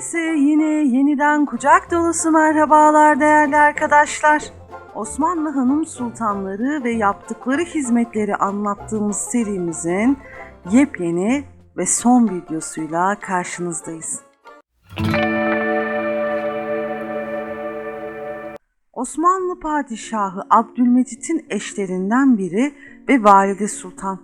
Herkese yine yeniden kucak dolusu merhabalar değerli arkadaşlar. Osmanlı Hanım Sultanları ve yaptıkları hizmetleri anlattığımız serimizin yepyeni ve son videosuyla karşınızdayız. Osmanlı Padişahı Abdülmecit'in eşlerinden biri ve Valide Sultan.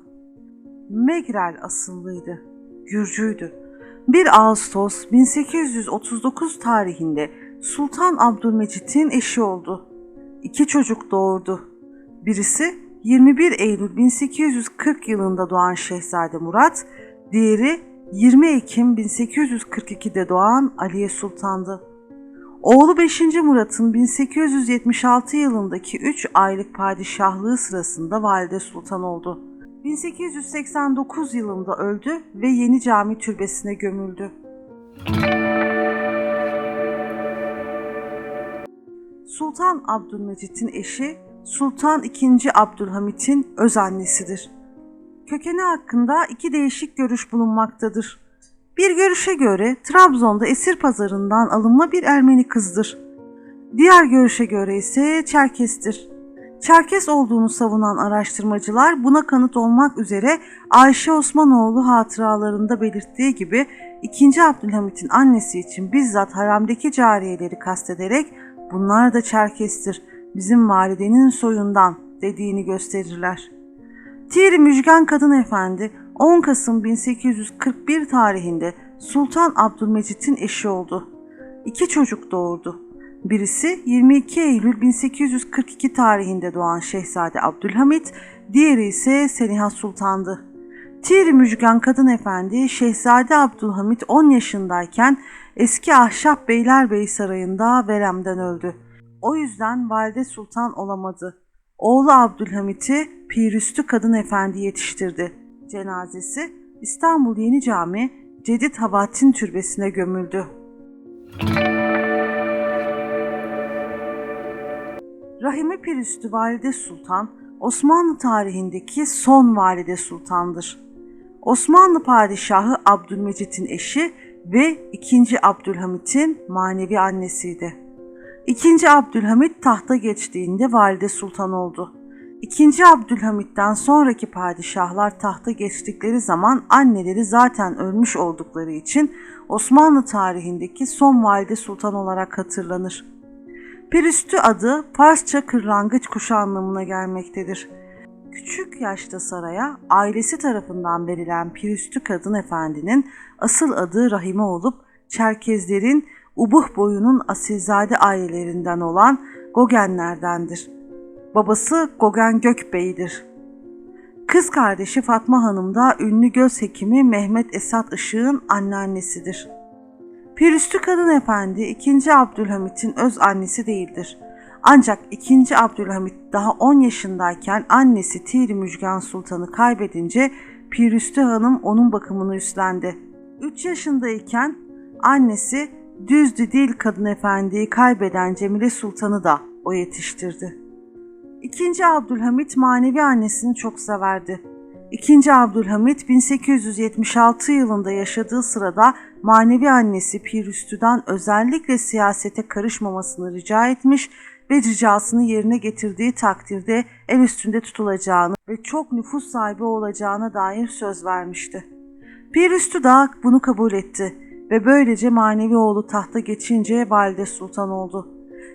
Megrel asıllıydı, Gürcüydü. 1 Ağustos 1839 tarihinde Sultan Abdülmecit'in eşi oldu. İki çocuk doğurdu. Birisi 21 Eylül 1840 yılında doğan Şehzade Murat, diğeri 20 Ekim 1842'de doğan Aliye Sultan'dı. Oğlu 5. Murat'ın 1876 yılındaki 3 aylık padişahlığı sırasında valide sultan oldu. 1889 yılında öldü ve Yeni Cami Türbesi'ne gömüldü. Sultan Abdülmecit'in eşi Sultan II. Abdülhamit'in öz annesidir. Kökeni hakkında iki değişik görüş bulunmaktadır. Bir görüşe göre Trabzon'da esir pazarından alınma bir Ermeni kızdır. Diğer görüşe göre ise Çerkes'tir. Çerkes olduğunu savunan araştırmacılar buna kanıt olmak üzere Ayşe Osmanoğlu hatıralarında belirttiği gibi 2. Abdülhamit'in annesi için bizzat haremdeki cariyeleri kastederek bunlar da Çerkes'tir, bizim validenin soyundan dediğini gösterirler. Tiri Müjgan Kadın Efendi 10 Kasım 1841 tarihinde Sultan Abdülmecit'in eşi oldu. İki çocuk doğurdu. Birisi 22 Eylül 1842 tarihinde doğan Şehzade Abdülhamit, diğeri ise Seniha Sultan'dı. Tiri Müjgan Kadın Efendi, Şehzade Abdülhamit 10 yaşındayken eski Ahşap Beylerbeyi Sarayı'nda veremden öldü. O yüzden Valide Sultan olamadı. Oğlu Abdülhamit'i Pirüstü Kadın Efendi yetiştirdi. Cenazesi İstanbul Yeni Cami Cedid Havatin Türbesi'ne gömüldü. Rahime Pirüstü Valide Sultan, Osmanlı tarihindeki son valide sultandır. Osmanlı padişahı Abdülmecit'in eşi ve 2. Abdülhamit'in manevi annesiydi. 2. Abdülhamit tahta geçtiğinde valide sultan oldu. 2. Abdülhamit'ten sonraki padişahlar tahta geçtikleri zaman anneleri zaten ölmüş oldukları için Osmanlı tarihindeki son valide sultan olarak hatırlanır. Pirüstü adı Farsça kırlangıç kuşu anlamına gelmektedir. Küçük yaşta saraya ailesi tarafından verilen Pirüstü Kadın Efendi'nin asıl adı Rahime olup Çerkezlerin Ubuh boyunun asilzade ailelerinden olan Gogenlerdendir. Babası Gogen Gökbey'dir. Kız kardeşi Fatma Hanım da ünlü göz hekimi Mehmet Esat Işık'ın anneannesidir. Pirüstü Kadın Efendi 2. Abdülhamit'in öz annesi değildir. Ancak 2. Abdülhamit daha 10 yaşındayken annesi Tir Müjgan Sultan'ı kaybedince Pirüstü Hanım onun bakımını üstlendi. 3 yaşındayken annesi Düzdü Dil Kadın Efendi'yi kaybeden Cemile Sultan'ı da o yetiştirdi. İkinci Abdülhamit manevi annesini çok severdi. İkinci Abdülhamit 1876 yılında yaşadığı sırada manevi annesi Pirüstü'den özellikle siyasete karışmamasını rica etmiş ve ricasını yerine getirdiği takdirde el üstünde tutulacağını ve çok nüfus sahibi olacağına dair söz vermişti. Pirüstü da bunu kabul etti ve böylece manevi oğlu tahta geçince valide sultan oldu.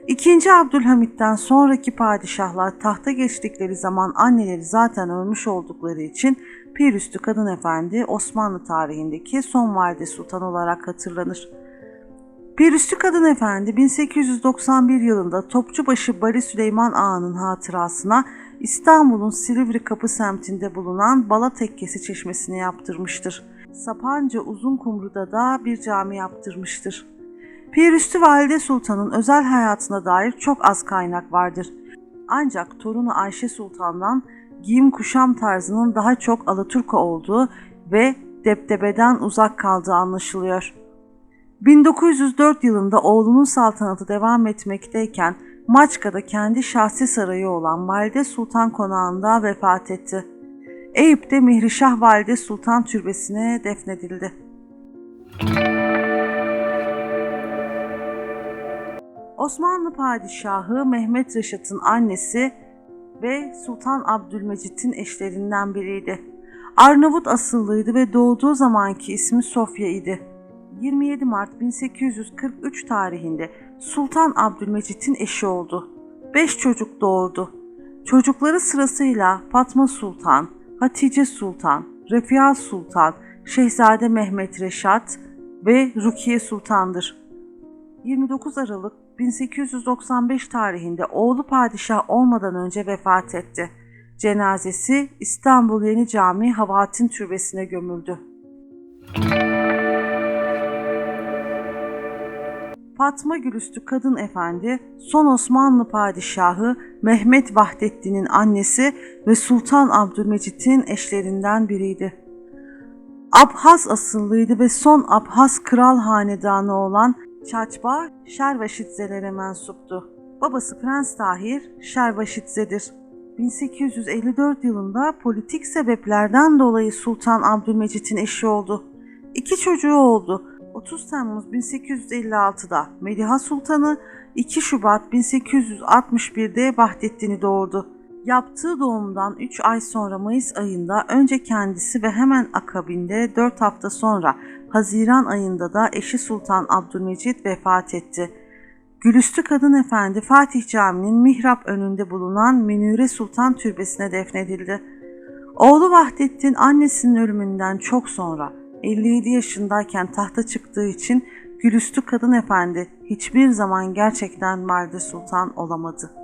İkinci Abdülhamit'ten sonraki padişahlar tahta geçtikleri zaman anneleri zaten ölmüş oldukları için Pirüstü Kadın Efendi Osmanlı tarihindeki son valide sultan olarak hatırlanır. Pirüstü Kadın Efendi 1891 yılında Topçubaşı Bari Süleyman Ağa'nın hatırasına İstanbul'un Silivri Kapı semtinde bulunan Bala Tekkesi çeşmesini yaptırmıştır. Sapanca Uzunkumru'da da bir cami yaptırmıştır. Pirüstü Valide Sultan'ın özel hayatına dair çok az kaynak vardır. Ancak torunu Ayşe Sultan'dan giyim kuşam tarzının daha çok Alaturka olduğu ve deptebeden uzak kaldığı anlaşılıyor. 1904 yılında oğlunun saltanatı devam etmekteyken Maçka'da kendi şahsi sarayı olan Valide Sultan Konağı'nda vefat etti. Eyüp'te Mihrişah Valide Sultan Türbesi'ne defnedildi. Osmanlı Padişahı Mehmet Reşat'ın annesi ve Sultan Abdülmecit'in eşlerinden biriydi. Arnavut asıllıydı ve doğduğu zamanki ismi Sofya idi. 27 Mart 1843 tarihinde Sultan Abdülmecit'in eşi oldu. Beş çocuk doğurdu. Çocukları sırasıyla Fatma Sultan, Hatice Sultan, Refia Sultan, Şehzade Mehmet Reşat ve Rukiye Sultan'dır. 29 Aralık 1895 tarihinde oğlu padişah olmadan önce vefat etti. Cenazesi İstanbul Yeni Cami Havatin Türbesi'ne gömüldü. Fatma Gülüstü Kadın Efendi, son Osmanlı Padişahı Mehmet Vahdettin'in annesi ve Sultan Abdülmecit'in eşlerinden biriydi. Abhaz asıllıydı ve son Abhaz kral hanedanı olan Çaçba Şervaşitzelere mensuptu. Babası Prens Tahir Şervaşitze'dir. 1854 yılında politik sebeplerden dolayı Sultan Abdülmecit'in eşi oldu. İki çocuğu oldu. 30 Temmuz 1856'da Mediha Sultan'ı, 2 Şubat 1861'de Vahdettin'i doğurdu. Yaptığı doğumdan 3 ay sonra Mayıs ayında önce kendisi ve hemen akabinde 4 hafta sonra Haziran ayında da eşi Sultan Abdülmecit vefat etti. Gülüstü Kadın Efendi Fatih Camii'nin mihrap önünde bulunan Münire Sultan Türbesi'ne defnedildi. Oğlu Vahdettin annesinin ölümünden çok sonra 57 yaşındayken tahta çıktığı için Gülüstü Kadın Efendi hiçbir zaman gerçekten Valide Sultan olamadı.